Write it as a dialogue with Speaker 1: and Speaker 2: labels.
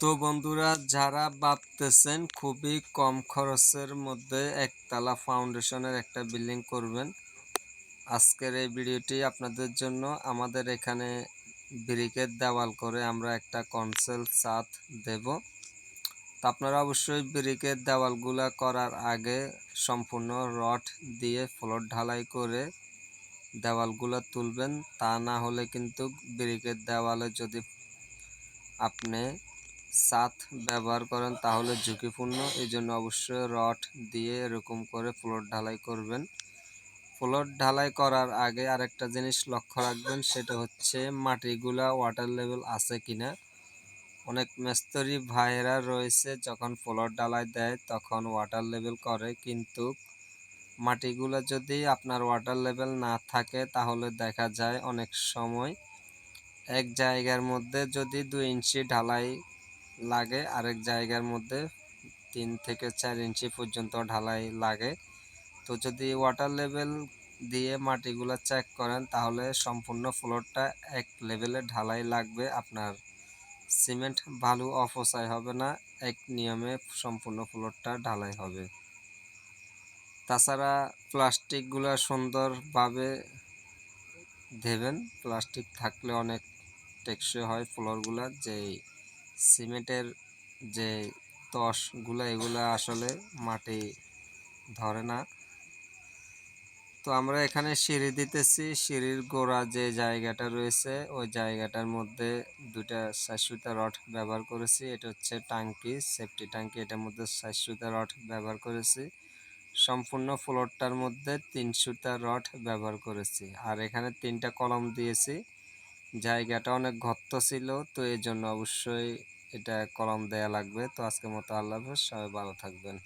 Speaker 1: তো বন্ধুরা, যারা ভাবতেছেন খুবই কম খরচের মধ্যে একতলা ফাউন্ডেশনের একটা বিল্ডিং করবেন, আজকের এই ভিডিওটি আপনাদের জন্য। আমাদের এখানে ব্রিকের দেওয়াল করে আমরা একটা কনসেল ছাদ দেব। তো আপনারা অবশ্যই ব্রিকের দেওয়ালগুলা করার আগে সম্পূর্ণ রড দিয়ে ফ্লোর ঢালাই করে দেওয়ালগুলো তুলবেন। তা না হলে কিন্তু ব্রিকের দেওয়ালে যদি আপনি সাত ব্যবহার করেন, তাহলে ঝুঁকিপূর্ণ। এই জন্য অবশ্যই রড দিয়ে এরকম করে ফ্লোর ঢালাই করবেন। ফ্লোর ঢালাই করার আগে আরেকটা জিনিস লক্ষ্য রাখবেন, সেটা হচ্ছে মাটিগুলা ওয়াটার লেভেল আছে কিনা। অনেক মেস্তরি ভাইয়েরা রয়েছে, যখন ফ্লোর ঢালাই দেয় তখন ওয়াটার লেভেল করে, কিন্তু মাটিগুলো যদি আপনার ওয়াটার লেভেল না থাকে, তাহলে দেখা যায় অনেক সময় এক জায়গার মধ্যে যদি দুই ইঞ্চি ঢালাই লাগে। আরেক জায়গার মধ্যে তিন থেকে চার ইঞ্চি পর্যন্ত ঢালাই লাগে। তো যদি ওয়াটার লেভেল দিয়ে মাটিগুলো চেক করেন, তাহলে সম্পূর্ণ ফ্লোরটা এক লেভেলে ঢালাই লাগবে। আপনার সিমেন্ট ভালো অপচয় হবে না, এক নিয়মে সম্পূর্ণ ফ্লোরটা ঢালাই হবে। তাছাড়া প্লাস্টিকগুলো সুন্দরভাবে দেবেন প্লাস্টিক থাকলে অনেক টেকসই হয় ফ্লোরগুলো যে সিমেন্টের যে তসগুলো এগুলো আসলে মাটি ধরে না। তো আমরা এখানে সিঁড়ি দিতেছি। সিঁড়ির গোড়া যে জায়গাটা রয়েছে, ওই জায়গাটার মধ্যে দুটা সাতসুতা রড ব্যবহার করেছি। এটা হচ্ছে টাঙ্কি সেফটি টাঙ্কি। এটার মধ্যে সাতসুতা রড ব্যবহার করেছি। সম্পূর্ণ ফ্লোরটার মধ্যে তিন সুতা রড ব্যবহার করেছি। আর এখানে তিনটা কলম দিয়েছি। জায়গাটা অনেক ঘত্ত ছিল, তো এই জন্য অবশ্যই এটা কলম দেয়া লাগবে। তো আজকের মতো আল্লাহ সবাই ভালো থাকবেন।